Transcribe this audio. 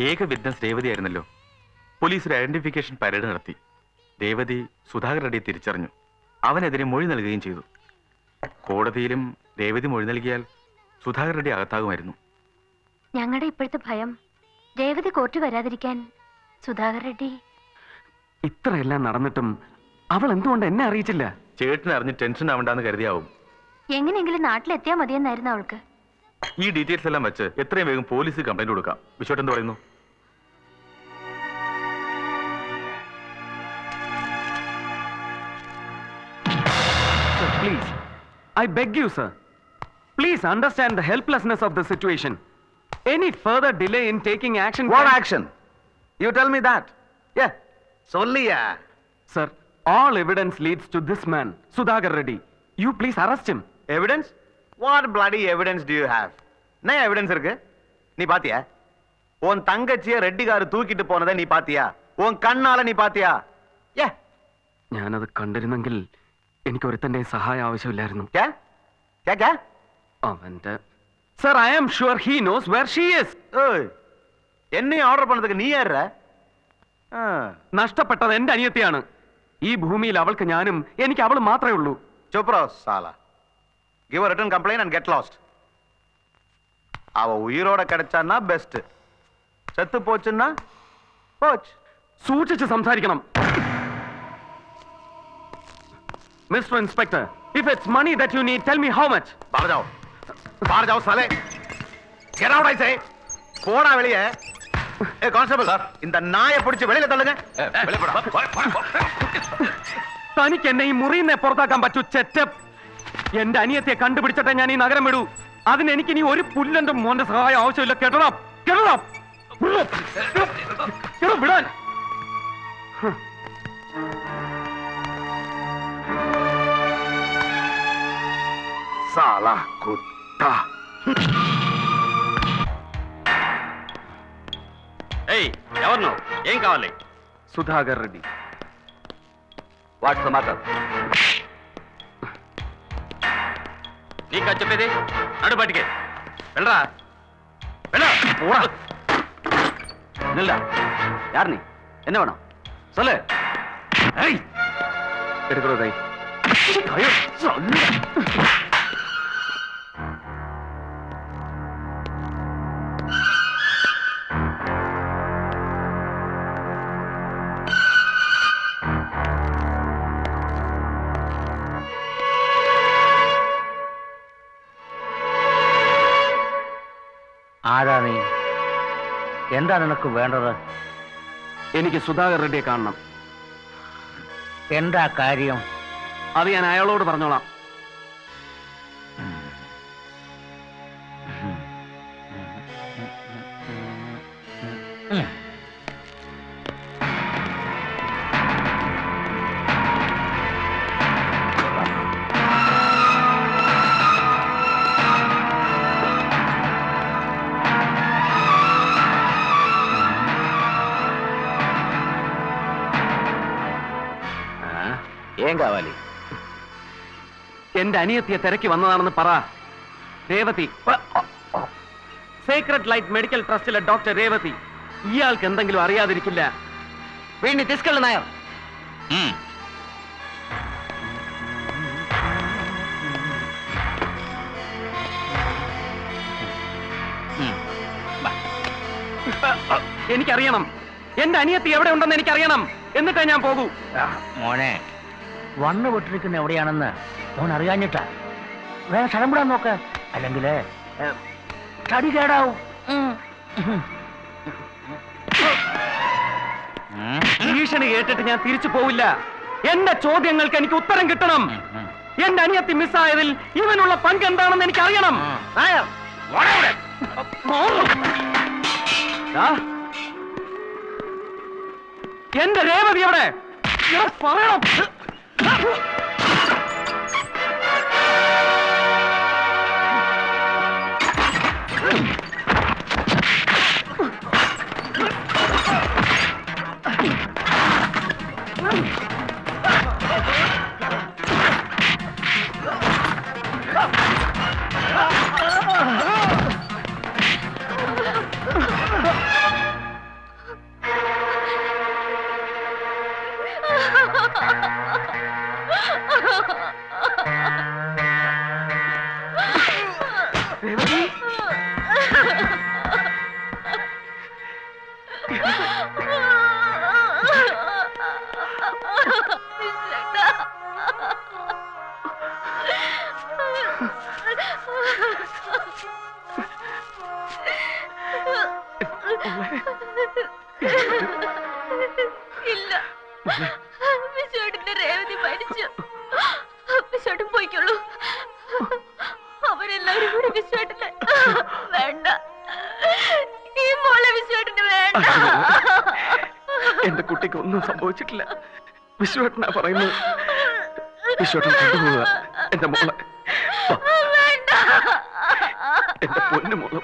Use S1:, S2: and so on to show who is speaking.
S1: ഏക വിറ്റ്നസ് രേവതിയായിരുന്നല്ലോ പോലീസ് ഒരു ഐഡന്റിഫിക്കേഷൻ പരേഡ് നടത്തി. രേവതി സുധാകർ റെഡ്ഡിയെ തിരിച്ചറിഞ്ഞു. അവനെതിരെ മൊഴി നൽകുകയും ചെയ്തു. കോടതിയിലും രേവതി മൊഴി നൽകിയാൽ സുധാകർ റെഡ്ഡി അകത്താകുമായിരുന്നു.
S2: ഞങ്ങളുടെ ഇപ്പോഴത്തെ ഭയം രേവതി കോർട്ട് വരാതിരിക്കാൻ സുധാകർ റെഡ്ഡി
S3: ഇത്രയെല്ലാം നടന്നിട്ടും അവൾ എന്തുകൊണ്ട് എന്നെ അറിയിച്ചില്ല?
S1: ചേട്ടനെ അറിഞ്ഞ് ടെൻഷൻ ആവണ്ടെന്ന് കരുതിയാവും.
S2: എങ്ങനെയെങ്കിലും നാട്ടിലെത്തിയാൽ മതിയെന്നായിരുന്നു അവൾക്ക്.
S1: ഈ ഡീറ്റെയിൽസ് എല്ലാം വെച്ച് എത്രയും വേഗം പോലീസ് കംപ്ലൈന്റ് കൊടുക്കാം വിശ്വട്ട് എന്ത് പറയുന്നു
S3: please I beg you sir please understand the helplessness of the situation any further delay in taking action
S4: what
S3: can...
S4: action you tell me that yeah solliya
S3: sir all evidence leads to this man sudhakar reddy you please arrest him
S4: evidence What bloody evidence do you have என்ன evidence இருக்கு நீ பாத்தியா உன் தங்கச்சிய ரெட்டிகாரு தூக்கிட்டு போனதை நீ பாத்தியா உன் கண்ணால நீ பாத்தியா ஏ
S3: ഞാനത് കണ്ടിരുന്നെങ്കിൽ എനിക്ക് ഒരുത്തന്റെ സഹായം ആവശ്യമില്ലായിരുന്നു
S4: கே கே கே
S3: അവന്റെ sir I am sure he knows where she is
S4: ஏய் என்னையும் ஆர்டர் பண்ணதுக்கு நீ ஏறுற ஆ.
S3: നഷ്ടപ്പെട്ടത് എന്റെ അനിയത്തിയാണ് ഈ ഭൂമിയിൽ അവൾക്ക് ഞാനും എനിക്ക് അവൾ മാത്രമേ ഉള്ളൂ
S4: Chup row Shelah give written complaint and get lost அவ உயிரோட கிடைச்சான்னா பெஸ்ட் செத்து போச்சுன்னா போச்சு
S3: സൂക്ഷിച്ച് സംസാരിക്കണം mister inspector if it's money that you need tell me how much
S4: bar ജാओ ബാർ ജാओ സാലേ ഗെറ്റ് ഔട്ട് ഐ സേ போடா வெளிய ஏ கான்ஸ்டபிள் சார் இந்த நாயை பிடிச்சு வெளியில தள்ளுங்க வெளிய போடா
S3: തനിക്ക് എന്നെ ഈ മുറിയിൽ നിന്ന് പുറത്താക്കാൻ പറ്റൂ ചെറ്റപ്പ് എന്റെ അനിയത്തെ കണ്ടുപിടിച്ചിട്ടെ ഞാൻ ഈ നഗരം വിടൂ. അതിന് എനിക്ക് ഇനി ഒരു പുല്ലെന്റെ മോന്റെ സഹായം ആവശ്യമില്ല. കേട്ടടാ കേട്ടടാ വിടാൻ.
S4: സാലാ കുട്ട.
S5: ఏయ్ ఎవరు ఏం కావాలి
S3: సుధాకర్ రెడ్డి
S5: వాట్స్ మాట్లాడు నీకా చెప్పేది నడు బయటికి వెళ్ళరా
S3: వెళ్ళరా நில்லா யார் நீ? என்ன வேணும்? சொல்லு. எடுக்கிறோம் கை கையோ சொல்லு
S6: ആരാ നീ എന്താ നിനക്ക് വേണ്ടത്?
S3: എനിക്ക് സുധാകർ റെഡ്ഡിയെ കാണണം.
S6: എന്താ കാര്യം?
S3: അത് ഞാൻ അയാളോട് പറഞ്ഞോളാം.
S6: ఏం కావాలి
S3: എന്റെ അനിയത്തിയെ തിരക്കി വന്നതാണെന്ന് പറ രേവതി സീക്രട്ട് ലൈറ്റ് മെഡിക്കൽ ട്രസ്റ്റിലെ ഡോക്ടർ രേവതി ഇയാൾക്ക് എന്തെങ്കിലും അറിയാതിരിക്കില്ല
S6: వీడిని తీసుకెళ్ళి నాయర్
S3: എനിക്കറിയണം എന്റെ അനിയത്തി എവിടെ ഉണ്ടെന്ന് എനിക്കറിയണം എന്നിട്ടേ ഞാൻ പോകൂ
S6: മോനെ വണ്ണ് വിട്ടിരിക്കുന്ന എവിടെയാണെന്ന് മോൻ അറിയാഞ്ഞിട്ടാ. വേറെ സ്ഥലം വിടാൻ നോക്ക്. അല്ലെങ്കിൽ തടി കേടാവും.
S3: ഭീഷണി കേട്ടിട്ട് ഞാൻ തിരിച്ചു പോവില്ല. എന്റെ ചോദ്യങ്ങൾക്ക് എനിക്ക് ഉത്തരം കിട്ടണം. എന്റെ അനിയത്തി മിസ്സായതിൽ ഇവനുള്ള പങ്ക് എന്താണെന്ന് എനിക്ക് അറിയണം എന്റെ രേവതി എവിടെ പറയണം.
S2: Ha! വിശ്വേട്ടന് വേണ്ട. ഈ മോളെ വിശ്വേട്ടന് വേണ്ട.
S3: എന്റെ കുട്ടിക്ക് ഒന്നും സംഭവിച്ചിട്ടില്ല. വിശ്വേട്ടനാ പറയുന്നത്. വിശ്വേട്ടൻ കൊണ്ടുപോവുക. എന്റെ മോളെ എന്റെ പൊന്നു മോളെ.